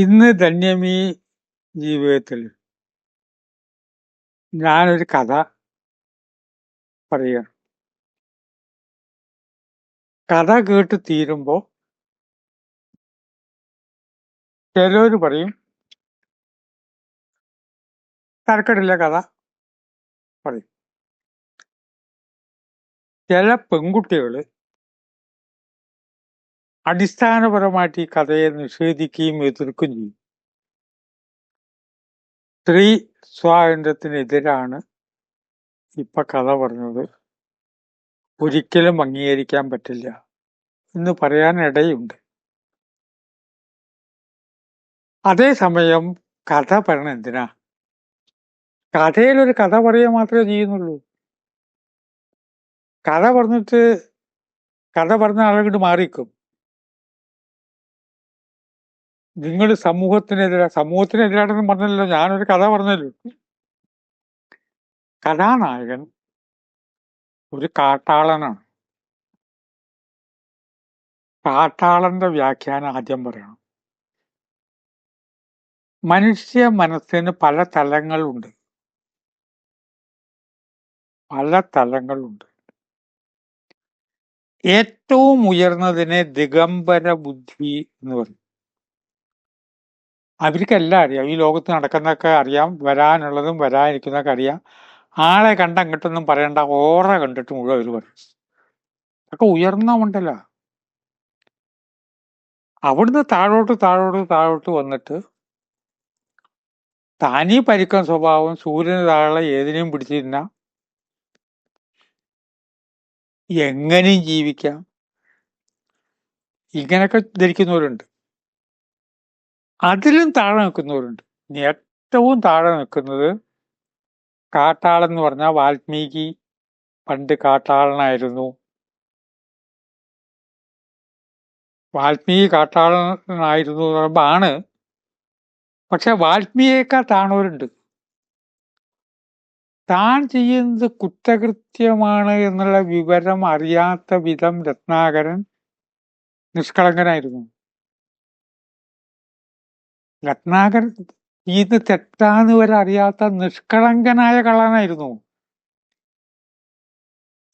ഇന്ന് ധന്യമീ ജീവിതത്തിൽ ഞാനൊരു കഥ പറയുകയാണ്. കഥ കേട്ട് തീരുമ്പോൾ ചിലവർ പറയും തരക്കടില്ല കഥ പറയും. ചില പെൺകുട്ടികൾ അടിസ്ഥാനപരമായിട്ട് ഈ കഥയെ നിഷേധിക്കുകയും എതിർക്കുകയും ചെയ്യും. സ്ത്രീ സ്വാതന്ത്ര്യത്തിനെതിരാണ് ഇപ്പൊ കഥ പറഞ്ഞത്. ഒരിക്കലും അംഗീകരിക്കാൻ പറ്റില്ല എന്ന് പറയാനിടയുണ്ട്. അതേസമയം കഥ പറയണ എന്തിനാ? ഒരു കഥ പറയുക മാത്രമേ ചെയ്യുന്നുള്ളൂ. കഥ പറഞ്ഞിട്ട് കഥ പറഞ്ഞ ആളുകൾ മാറിക്കും. നിങ്ങൾ സമൂഹത്തിനെതിരെ സമൂഹത്തിനെതിരാണെന്ന് പറഞ്ഞല്ലോ ഞാനൊരു കഥ പറഞ്ഞല്ലോ. കഥാനായകൻ ഒരു കാട്ടാളനാണ്. കാട്ടാളന്റെ വ്യാഖ്യാനം ആദ്യം പറയണം. മനുഷ്യ മനസ്സിന് പല തലങ്ങളുണ്ട്. പല തലങ്ങളുണ്ട്. ഏറ്റവും ഉയർന്നതിനെ ദിഗംബര ബുദ്ധി എന്ന് പറയും. അവർക്കെല്ലാം അറിയാം. ഈ ലോകത്ത് നടക്കുന്നതൊക്കെ അറിയാം. വരാനുള്ളതും വരാനിരിക്കുന്നതൊക്കെ അറിയാം. ആളെ കണ്ട അങ്ങോട്ടൊന്നും പറയണ്ട. ഓറ കണ്ടിട്ട് മുഴുവൻ അവർ പറയും. അതൊക്കെ ഉയർന്ന മണ്ടല. അവിടുന്ന് താഴോട്ട് താഴോട്ട് താഴോട്ട് വന്നിട്ട് താനീ പരിക്കൻ സ്വഭാവം സൂര്യന് താഴെ ഏതിനെയും പിടിച്ചിരുന്ന എങ്ങനെയും ജീവിക്കാം. ഇങ്ങനെയൊക്കെ ധരിക്കുന്നവരുണ്ട്. അതിലും താഴെ നിൽക്കുന്നവരുണ്ട്. ഏറ്റവും താഴെ നിൽക്കുന്നത് കാട്ടാളൻ എന്ന് പറഞ്ഞാൽ വാൽമീകി. പണ്ട് കാട്ടാളനായിരുന്നു. വാൽമീകി കാട്ടാളനായിരുന്നു എന്ന് പറയുമ്പോൾ ആണ്. പക്ഷെ വാൽമീകിയേക്കാൾ താണവരുണ്ട്. താൻ ചെയ്യുന്നത് കുറ്റകൃത്യമാണ് എന്നുള്ള വിവരം അറിയാത്ത വിധം രത്നാകരൻ നിഷ്കളങ്കനായിരുന്നു. രത്നാകരൻ ഇത് തെറ്റാന്ന് വരെ അറിയാത്ത നിഷ്കളങ്കനായ കള്ളനായിരുന്നു.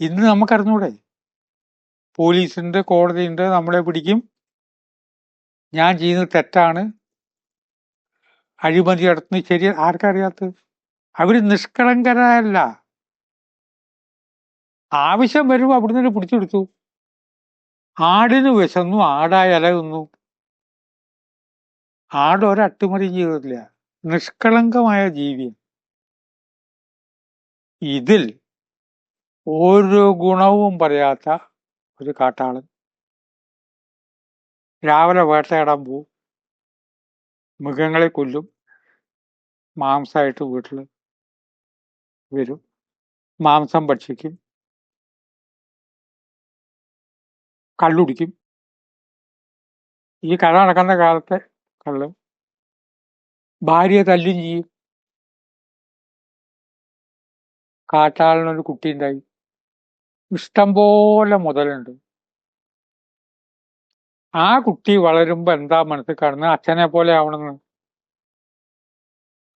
ഇന്ന് നമുക്കറിഞ്ഞൂടെ? പോലീസുണ്ട് കോടതിയുണ്ട് നമ്മളെ പിടിക്കും. ഞാൻ ചെയ്യുന്നത് തെറ്റാണ്. അഴിമതി നടത്തുന്നത് ശരി ആർക്കറിയാത്തത്? അവർ നിഷ്കളങ്കരല്ല. ആവശ്യം വരുമ്പോൾ അവിടുന്ന് പിടിച്ചെടുത്തു. ആടിന് വിശന്നു ആടായി അലകുന്നു ആട് ഒരട്ടിമറിയും ചെയ്തിട്ടില്ല നിഷ്കളങ്കമായ ജീവി. ഇതിൽ ഒരു ഗുണവും പറയാത്ത ഒരു കാട്ടാളൻ. രാവിലെ വേട്ടയാടാൻ പോവും. മൃഗങ്ങളെ കൊല്ലും. മാംസമായിട്ട് വീട്ടിൽ വരും. മാംസം ഭക്ഷിക്കും. കള്ളുടിക്കും. ഈ കഥ നടക്കുന്ന കാലത്തെ കള്ള്. ഭാര്യയെ തല്ലും ചെയ്യും. കാട്ടാളനൊരു കുട്ടി ഉണ്ടായി ഇഷ്ടം പോലെ മുതലുണ്ട്. ആ കുട്ടി വളരുമ്പോ എന്താ മനസ്സിൽ കാണുന്നത്? അച്ഛനെ പോലെ ആവണമെന്ന്.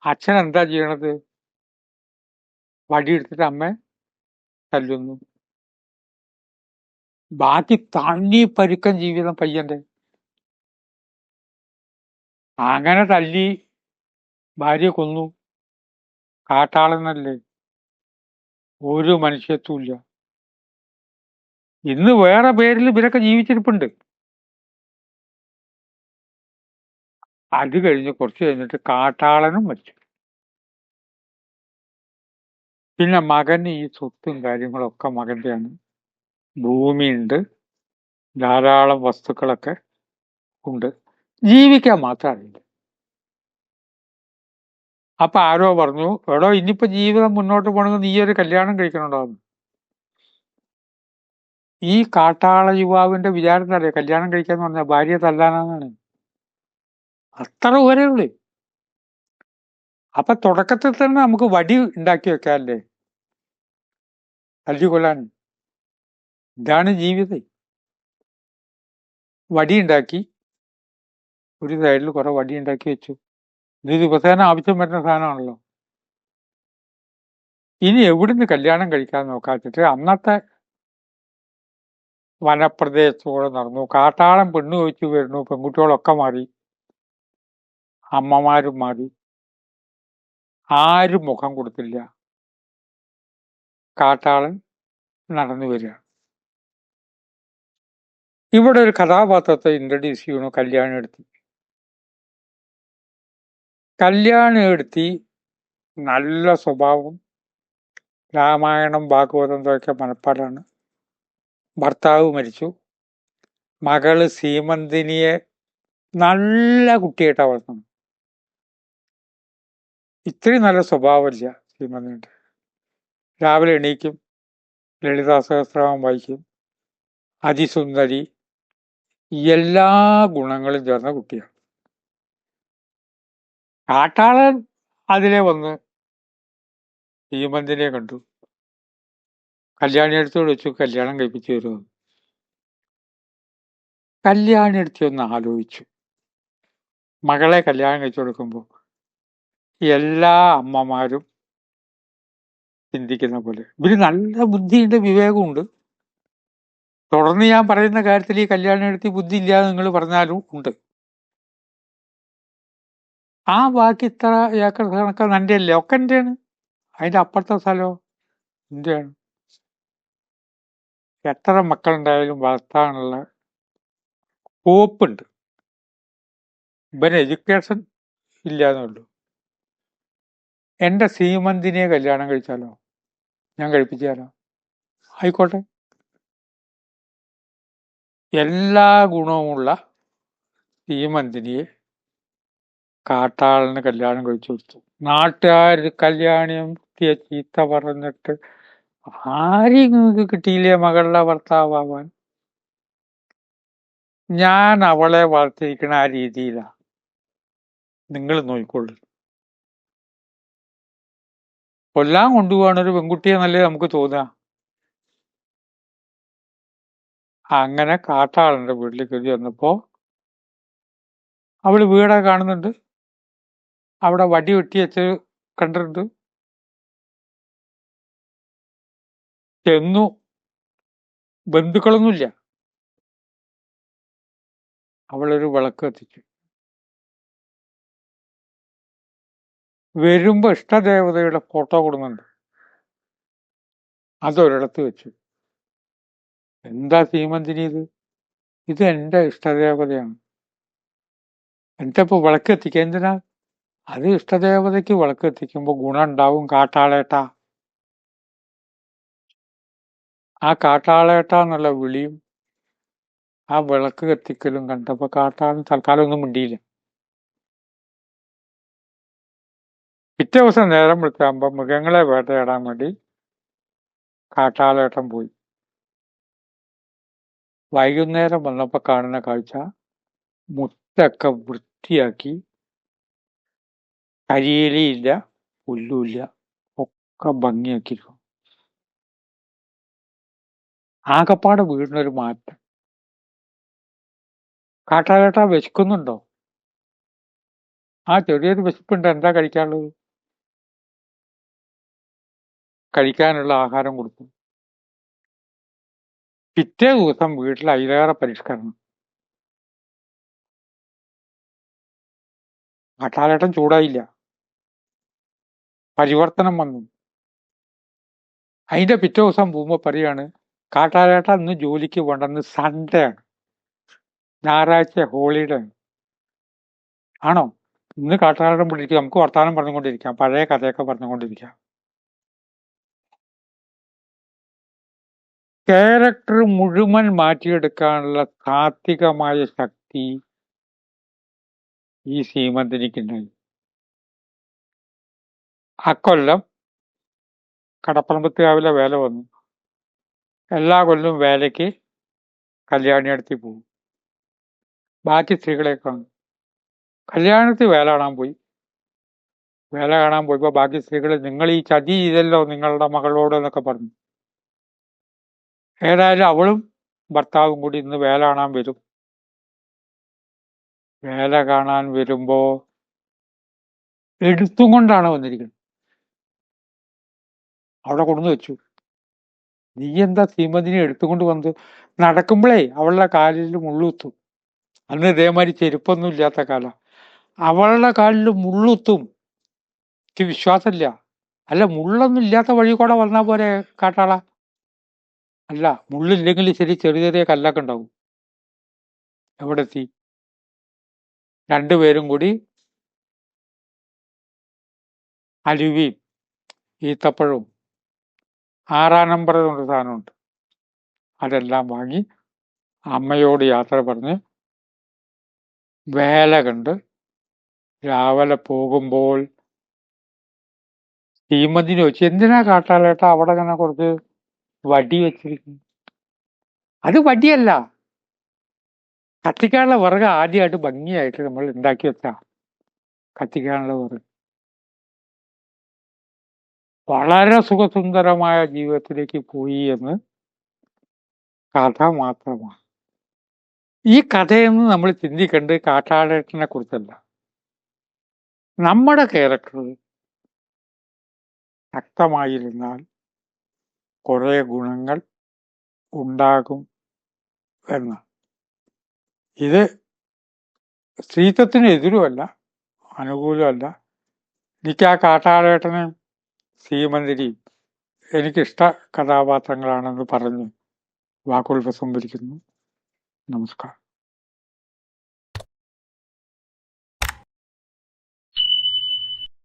അച്ഛൻ എന്താ ചെയ്യണത്? വടിയെടുത്തിട്ട് അമ്മ തല്ലുന്നു. ബാക്കി തണ്ണി പരുക്കൻ ജീവിതം പയ്യന്റെ. അങ്ങനെ തല്ലി ഭാര്യ കൊന്നു. കാട്ടാളെന്നല്ലേ ഒരു മനുഷ്യത്വമില്ല ഇന്ന് വേറെ പേരിൽ ഇവരൊക്കെ ജീവിച്ചിരിപ്പുണ്ട്. അത് കഴിഞ്ഞ് കുറച്ച് കഴിഞ്ഞിട്ട് കാട്ടാളനും മരിച്ചു. പിന്നെ മകന് ഈ സ്വത്തും കാര്യങ്ങളൊക്കെ മകന്റെയാണ് ഭൂമിയുണ്ട്. ധാരാളം വസ്തുക്കളൊക്കെ ഉണ്ട്. ജീവിക്കാൻ മാത്രം അറിയില്ല അപ്പൊ ആരോ പറഞ്ഞു എടോ ഇനിയിപ്പോ ജീവിതം മുന്നോട്ട് പോകണമെങ്കിൽ നീ ഒരു കല്യാണം കഴിക്കണുണ്ടാവുന്നു. ഈ കാട്ടാള യുവാവിന്റെ വിചാരത്തിലറിയ കല്യാണം കഴിക്കാന്ന് പറഞ്ഞാൽ ഭാര്യ തല്ലാനാണ്? അത്ര വരെ അപ്പൊ തുടക്കത്തിൽ തന്നെ നമുക്ക് വടി ഉണ്ടാക്കി വെക്കാല്ലേ? തല്ലി കൊല്ലാൻ. ഇതാണ് ജീവിതം. വടി ഉണ്ടാക്കി ഒരു സൈഡിൽ കുറെ വടി ഉണ്ടാക്കി വെച്ചു. ഇത് ദിവസേന ആവശ്യം വരുന്ന സാധനമാണല്ലോ. ഇനി എവിടുന്ന് കല്യാണം കഴിക്കാൻ നോക്കാച്ചിട്ട് അന്നത്തെ വനപ്രദേശത്തൂടെ നടന്നു. കാട്ടാളം പെണ്ണു ചോദിച്ചു വരുന്നു. പെൺകുട്ടികളൊക്കെ മാറി. അമ്മമാരും മാറി. ആരും മുഖം കൊടുത്തില്ല. കാട്ടാളൻ നടന്നു വരിക. ഇവിടെ ഒരു കഥാപാത്രത്തെ ഇൻട്രൊഡ്യൂസ് ചെയ്യണു കല്യാണം എടുത്തി കല്യാണി എടുത്തി നല്ല സ്വഭാവം രാമായണം ഭാഗവതം ഇതൊക്കെ മനപ്പാടാണ്. ഭർത്താവ് മരിച്ചു. മകൾ സീമന്തിനിയെ നല്ല കുട്ടിയായിട്ടാണ് വളർത്തുന്നത്. ഇത്രയും നല്ല സ്വഭാവമില്ല സീമന്തിനിയുടെ. രാവിലെ എണീക്കും ലളിതാ സഹസ്രനാമം വായിക്കും അതിസുന്ദരി എല്ലാ ഗുണങ്ങളും ചേർന്ന കുട്ടിയാണ്. കാട്ടാളൻ അതിലെ വന്ന് ഭീമന്തിനെ കണ്ടു. കല്യാണി എടുത്തോട് വെച്ചു കല്യാണം കഴിപ്പിച്ചു കല്യാണി അടുത്ത് ഒന്ന് ആലോചിച്ചു. മകളെ കല്യാണം കഴിച്ചു കൊടുക്കുമ്പോൾ എല്ലാ അമ്മമാരും ചിന്തിക്കുന്ന പോലെ. ഇവർ നല്ല ബുദ്ധിയുണ്ട് വിവേകമുണ്ട്. തുടർന്ന് ഞാൻ പറയുന്ന കാര്യത്തിൽ ഈ കല്യാണം എടുത്തി ബുദ്ധി ഇല്ലാതെ നിങ്ങൾ പറഞ്ഞാലും ഉണ്ട്. ആ ബാക്കി ഇത്ര ഏക്കർ കണക്ക് എന്റെ അല്ലേ ഒക്കെ എന്റെയാണ് അതിന്റെ അപ്പുറത്തെ സ്ഥലമോ? എന്റെയാണ് എത്ര മക്കളുണ്ടായാലും വളർത്താനുള്ള ഹോപ്പുണ്ട് ഇവന് എഡ്യൂക്കേഷൻ ഇല്ലാന്നേ ഉള്ളൂ. എന്റെ സീമന്തിനെ കല്യാണം കഴിച്ചാലോ? ഞാൻ കഴിപ്പിച്ചാലോ ആയിക്കോട്ടെ. എല്ലാ ഗുണവുമുള്ള സീമന്തിനിയെ കാട്ടാളന് കല്യാണം കഴിച്ചു കൊടുത്തു. നാട്ടുകാർ കല്യാണിയും ചീത്ത പറഞ്ഞിട്ട് ആരെയും നിങ്ങൾക്ക് കിട്ടിയില്ലേ മകളുടെ ഭർത്താവാൻ ഞാൻ അവളെ വളർത്തിയിരിക്കണ ആ രീതിയിലാ. നിങ്ങൾ നോക്കിക്കൊള്ളു കൊല്ലാൻ കൊണ്ടുപോകാണ് ഒരു പെൺകുട്ടിയെ നല്ലേ നമുക്ക് തോന്നുക അങ്ങനെ കാട്ടാളന്റെ വീട്ടിൽ കയറി വന്നപ്പോ അവൾ വീടൊക്കെ കാണുന്നുണ്ട്. അവിടെ വടി വെട്ടി വെച്ച് കണ്ടിട്ടുണ്ട്. ചെന്നു. ബന്ധുക്കളൊന്നുമില്ല. അവളൊരു വിളക്ക് കത്തിച്ചു. വരുമ്പോ ഇഷ്ടദേവതയുടെ ഫോട്ടോ കൊടുക്കുന്നുണ്ട്. അതൊരിടത്ത് വെച്ചു. എന്താ സീമന്തിനി ഇത്? ഇത് എന്റെ ഇഷ്ടദേവതയാണ്. എന്റെ ഇപ്പൊ വിളക്ക് എത്തിക്കുക എന്തിനാ? അത് ഇഷ്ടദേവതയ്ക്ക് വിളക്ക് എത്തിക്കുമ്പോ ഗുണം ഉണ്ടാവും കാട്ടാളേട്ടാ. ആ കാട്ടാളേട്ട എന്നുള്ള വിളിയും ആ വിളക്ക് കത്തിക്കലും കണ്ടപ്പോൾ കാട്ടാളൻ തൽക്കാലം ഒന്നും മിണ്ടിയില്ല. പിറ്റേ ദിവസം നേരം വിളിച്ചാകുമ്പോൾ മൃഗങ്ങളെ വേട്ടയാടാൻ വേണ്ടി കാട്ടാളേട്ടൻ പോയി. വൈകുന്നേരം വന്നപ്പോൾ കാണുന്ന കാഴ്ച മുത്തൊക്കെ വൃത്തിയാക്കി കരിയിലയില്ല പുല്ലുമില്ല ഒക്കെ ഭംഗിയാക്കിയിരിക്കും ആകപ്പാടെ വീടിനൊരു മാറ്റം. കാട്ടാലേട്ടാ വിശക്കുന്നുണ്ടോ? ആ ചെറിയൊരു വിശപ്പുണ്ട്. എന്താ കഴിക്കാനുള്ളത്? കഴിക്കാനുള്ള ആഹാരം കൊടുക്കും പിറ്റേ ദിവസം വീട്ടിൽ അതിലേറെ പരിഷ്കരണം. കാട്ടാലേട്ടൻ ചൂടായില്ല. പരിവർത്തനം വന്നു. അതിന്റെ പിറ്റേ ദിവസം പോകുമ്പോ പറയാണ്. കാട്ടാരേട്ട ഇന്ന് ജോലിക്ക് വേണ്ടെന്ന് സൺഡേ ആണ് ഞായറാഴ്ച ഹോളിഡേ ആണ്. ഇന്ന് കാട്ടാരേട്ടം പിടിക്കുക നമുക്ക് വർത്തമാനം പറഞ്ഞുകൊണ്ടിരിക്കാം. പഴയ കഥയൊക്കെ പറഞ്ഞുകൊണ്ടിരിക്കാം. ക്യാരക്ടർ മുഴുവൻ മാറ്റിയെടുക്കാനുള്ള താത്വികമായ ശക്തി ഈ സീമന്തിനിക്കുണ്ടായി അക്കൊല്ലം കടപ്പറമ്പത്തുകാവിലെ വേല വന്നു. എല്ലാ കൊല്ലവും വേലയ്ക്ക് കല്യാണി അടുത്തി പോകും ബാക്കി സ്ത്രീകളെ കാണും. കല്യാണത്തിൽ വേല കാണാൻ പോയി. വേല കാണാൻ പോയപ്പോ ബാക്കി സ്ത്രീകൾ നിങ്ങൾ ഈ ചതി ചെയ്തല്ലോ നിങ്ങളുടെ മകളോട് എന്നൊക്കെ പറഞ്ഞു. ഏതായാലും അവളും ഭർത്താവും കൂടി ഇന്ന് വേല കാണാൻ വരും. വേല കാണാൻ വരുമ്പോ എടുത്തും കൊണ്ടാണ് വന്നിരിക്കുന്നത് അവിടെ കൊണ്ടു വെച്ചു. നീ എന്താ ശ്രീമതിനെ എടുത്തുകൊണ്ട് വന്നത്? നടക്കുമ്പോഴേ അവളുടെ കാലിൽ മുള്ളുത്തും. അന്ന് ഇതേമാതിരി ചെരുപ്പൊന്നും ഇല്ലാത്ത കാല. അവളുടെ കാലിൽ മുള്ളുത്തും. എനിക്ക് വിശ്വാസമില്ല. അല്ല മുള്ളൊന്നും ഇല്ലാത്ത വഴി കൂടെ വന്നാൽ പോരെ കാട്ടാള? അല്ല മുള്ളില്ലെങ്കിൽ ശരി ചെറിയ ചെറിയ കല്ലൊക്കെ ഉണ്ടാവും. എവിടെ എത്തി? രണ്ടുപേരും കൂടി അരുവിയും ഈത്തപ്പഴവും ആറാം നമ്പർ കൊണ്ട് സാധനമുണ്ട്. അതെല്ലാം വാങ്ങി അമ്മയോട് യാത്ര പറഞ്ഞ് വേല കണ്ട് രാവിലെ പോകുമ്പോൾ ശ്രീമതിനെ വെച്ച് എന്തിനാ കാട്ടാലേട്ടാ അവിടെ ഇങ്ങനെ കുറച്ച് വടി വെച്ചിരിക്കുന്നു? അത് വടിയല്ല. കത്തിക്കാനുള്ള വിറക് ആദ്യമായിട്ട് ഭംഗിയായിട്ട് നമ്മൾ ഉണ്ടാക്കി വെച്ചാ കത്തിക്കാനുള്ള വിറക്. വളരെ സുഖസുന്ദരമായ ജീവിതത്തിലേക്ക് പോയി എന്ന് കഥ മാത്രമാണ്. ഈ കഥയെന്ന് നമ്മൾ ചിന്തിക്കേണ്ടത് കാട്ടാടേട്ടനെ കുറിച്ചല്ല. നമ്മുടെ ക്യാരക്ടർ ശക്തമായിരുന്നാൽ കുറേ ഗുണങ്ങൾ ഉണ്ടാകും എന്ന് ഇത് സ്ത്രീത്വത്തിന് എതിരുമല്ല അനുകൂലമല്ല. എനിക്ക് ആ കാട്ടാളേട്ടനെ ശ്രീമന്തിരിയും എനിക്കിഷ്ട കഥാപാത്രങ്ങളാണെന്ന് പറഞ്ഞ് വാക്കുകൾ ഉപസംഹരിക്കുന്നു നമസ്കാരം.